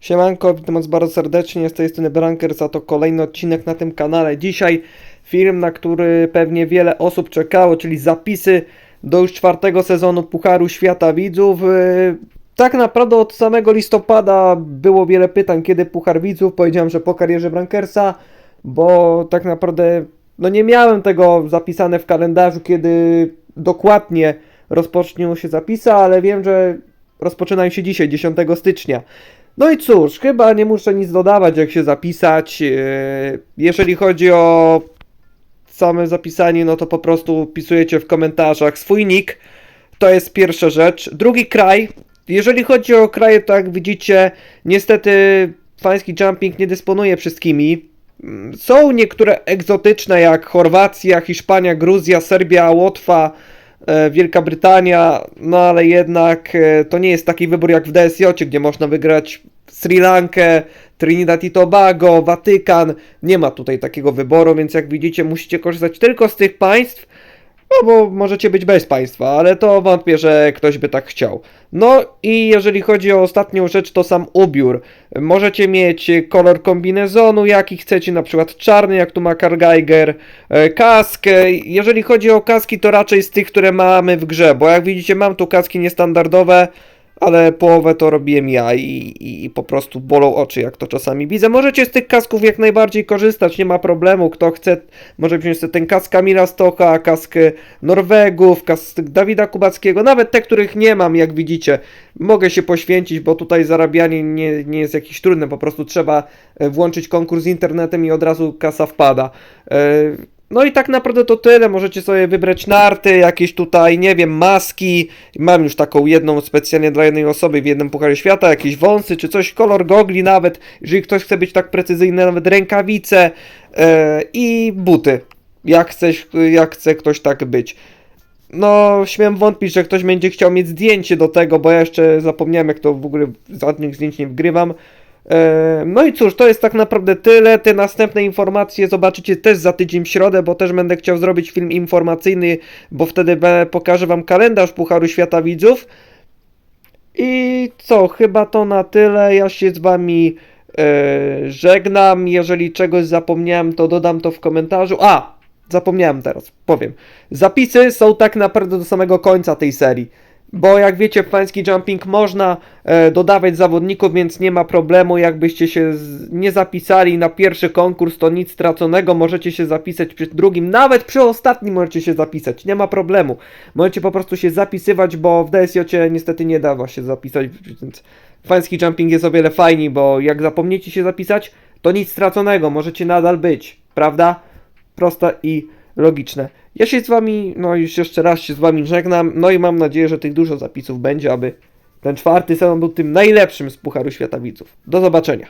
Siemanko, witam was bardzo serdecznie, z tej strony Brankers, a to kolejny odcinek na tym kanale. Dzisiaj film, na który pewnie wiele osób czekało, czyli zapisy do już czwartego sezonu Pucharu Świata Widzów. Yy, Tak naprawdę od samego listopada było wiele pytań, kiedy Puchar Widzów. Powiedziałem, że po karierze Brankersa, bo tak naprawdę no nie miałem tego zapisane w kalendarzu, kiedy dokładnie rozpoczną się zapisy, ale wiem, że rozpoczynają się dzisiaj, 10 stycznia. No i cóż, chyba nie muszę nic dodawać, jak się zapisać. Eee, Jeżeli chodzi o same zapisanie, no to po prostu wpisujecie w komentarzach swój nick. To jest pierwsza rzecz. Drugi kraj. Jeżeli chodzi o kraje, to jak widzicie, niestety pański jumping nie dysponuje wszystkimi. Mm, Są niektóre egzotyczne, jak Chorwacja, Hiszpania, Gruzja, Serbia, Łotwa, e, Wielka Brytania, no ale jednak e, to nie jest taki wybór jak w DSJ, gdzie można wygrać Sri Lankę, Trinidad i Tobago, Watykan. Nie ma tutaj takiego wyboru, więc jak widzicie, musicie korzystać tylko z tych państw, no bo możecie być bez państwa, ale to wątpię, że ktoś by tak chciał. No i jeżeli chodzi o ostatnią rzecz, to sam ubiór. Możecie mieć kolor kombinezonu, jaki chcecie, na przykład czarny, jak tu ma Karl Geiger, e, kask. e, Jeżeli chodzi o kaski, to raczej z tych, które mamy w grze, bo jak widzicie, mam tu kaski niestandardowe, ale połowę to robiłem ja i, i, i po prostu bolą oczy, jak to czasami widzę. Możecie z tych kasków jak najbardziej korzystać, nie ma problemu. Kto chce, może wziąć sobie ten kask Kamila Stocha, kask Norwegów, kask Dawida Kubackiego, nawet te, których nie mam, jak widzicie. Mogę się poświęcić, bo tutaj zarabianie nie, nie jest jakieś trudne, po prostu trzeba e, włączyć konkurs z internetem i od razu kasa wpada. E, no i tak naprawdę to tyle. Możecie sobie wybrać narty, jakieś tutaj, nie wiem, maski. Mam już taką jedną specjalnie dla jednej osoby w jednym Pucharze Świata, jakieś wąsy czy coś, kolor gogli nawet. Jeżeli ktoś chce być tak precyzyjny, nawet rękawice e, i buty. Jak, chcesz, jak chce ktoś tak być. No, śmiem wątpić, że ktoś będzie chciał mieć zdjęcie do tego, bo ja jeszcze zapomniałem, jak to w ogóle żadnych zdjęć nie wgrywam. E, No i cóż, to jest tak naprawdę tyle. Te następne informacje zobaczycie też za tydzień w środę, bo też będę chciał zrobić film informacyjny, bo wtedy pokażę wam kalendarz Pucharu Świata Widzów. I co, chyba to na tyle. Ja się z wami e, żegnam. Jeżeli czegoś zapomniałem, to dodam to w komentarzu. A! Zapomniałem teraz, powiem. Zapisy są tak naprawdę do samego końca tej serii. Bo jak wiecie, w pański jumping można e, dodawać zawodników, więc nie ma problemu. Jakbyście się z, nie zapisali na pierwszy konkurs, to nic straconego. Możecie się zapisać przy drugim, nawet przy ostatnim możecie się zapisać. Nie ma problemu. Możecie po prostu się zapisywać, bo w DSJ niestety nie da się zapisać. Więc pański jumping jest o wiele fajniej, bo jak zapomniecie się zapisać, to nic straconego. Możecie nadal być, prawda? Proste i logiczne. Ja się z wami, no już jeszcze raz się z wami żegnam, no i mam nadzieję, że tych dużo zapisów będzie, aby ten czwarty sezon był tym najlepszym z Pucharu Świata Widzów. Do zobaczenia.